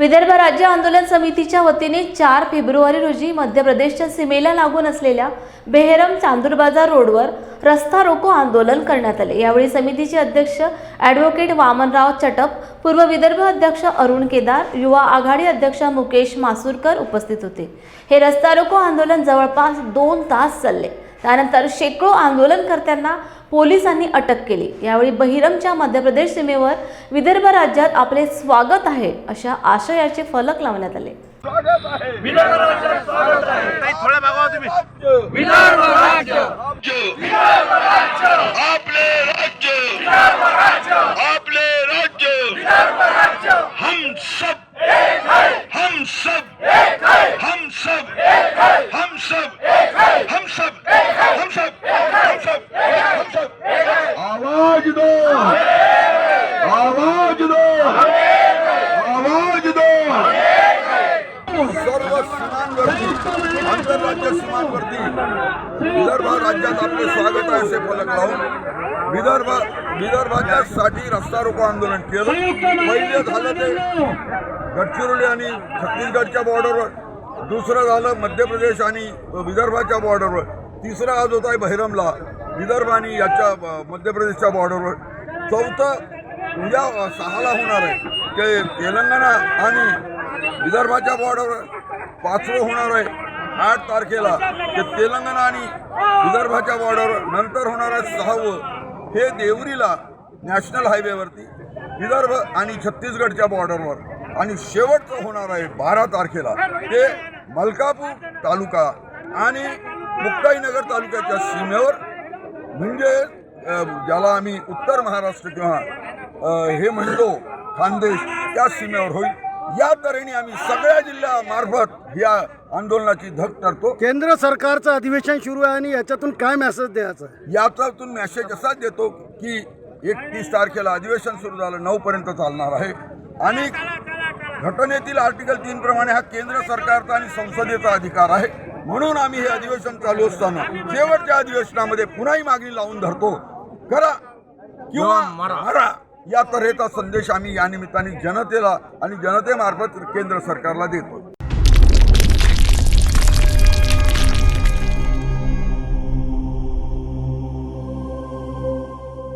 विदर्भ राज्य आंदोलन समितीच्या वतीने चार फेब्रुवारी रोजी मध्य प्रदेशच्या सीमेला लागून असलेल्या बेहरम चांदूर बाजार रोडवर रस्ता रोको आंदोलन करण्यात आले. यावेळी समितीचे अध्यक्ष ॲडव्होकेट वामनराव चटप पूर्व विदर्भ अध्यक्ष अरुण केदार युवा आघाडी अध्यक्ष मुकेश मासूरकर उपस्थित होते. हे रस्ता रोको आंदोलन जवळपास दोन तास चालले. त्यानंतर शेकडो आंदोलनकर्त्यांना पोलिसांनी अटक केली. यावेळी बहिरमच्या मध्य प्रदेश सीमेवर विदर्भ राज्यात आपले स्वागत आहे अशा आशयाचे फलक लावण्यात आले. थोडं आवाज दो। आवाज दो। आवाज दो। सर्व सीमांवरती आंतरराज्य सीमांवरती विदर्भ राज्यात आपले स्वागत आहे असे फलक लावून विदर्भ विदर्भाच्या साठी रस्ता रोको आंदोलन केलं. पहिले झालं ते गडचिरोली आणि छत्तीसगडच्या बॉर्डरवर दुसरं झालं मध्य प्रदेश आणि विदर्भाच्या बॉर्डरवर तिसरा आज होत आहे बहिरमला. विदर्भ आणि याच्या मध्य प्रदेशच्या बॉर्डरवर चौथं उद्या सहाला होणार आहे. ते तेलंगणा आणि विदर्भाच्या बॉर्डरवर पाचवं होणार आहे आठ तारखेला. ते तेलंगणा आणि विदर्भाच्या बॉर्डरवर नंतर होणार आहे सहावं. हे देवरीला नॅशनल हायवेवरती विदर्भ आणि छत्तीसगडच्या बॉर्डरवर आणि शेवटचं होणार आहे बारा तारखेला. ते मलकापूर तालुका आणि मुक्ताईनगर तालुक्याच्या सीमेवर म्हणजे ज्याला आम्ही उत्तर महाराष्ट्र किंवा हे म्हणतो खानदेश त्या सीमेवर होईल. या तऱ्हेने आम्ही सगळ्या जिल्ह्यामार्फत या आंदोलनाची धग करतो केंद्र सरकारचं अधिवेशन सुरू आहे आणि याच्यातून काय मेसेज द्यायचा? याच्यातून मेसेज असाच देतो की एकतीस तारखेला अधिवेशन सुरू झालं नऊ पर्यंत चालणार आहे. आणि घटनेतील आर्टिकल तीन प्रमाणे हा केंद्र सरकारचा आणि संसदेचा अधिकार आहे. म्हणून आम्ही हे अधिवेशन चालू असताना शेवटच्या अधिवेशनामध्ये पुन्हाही मागणी लावून धरतो. करा किंवा मरा. या तऱ्हेचा संदेश आम्ही या निमित्ताने जनतेला आणि जनतेमार्फत केंद्र सरकारला देतो.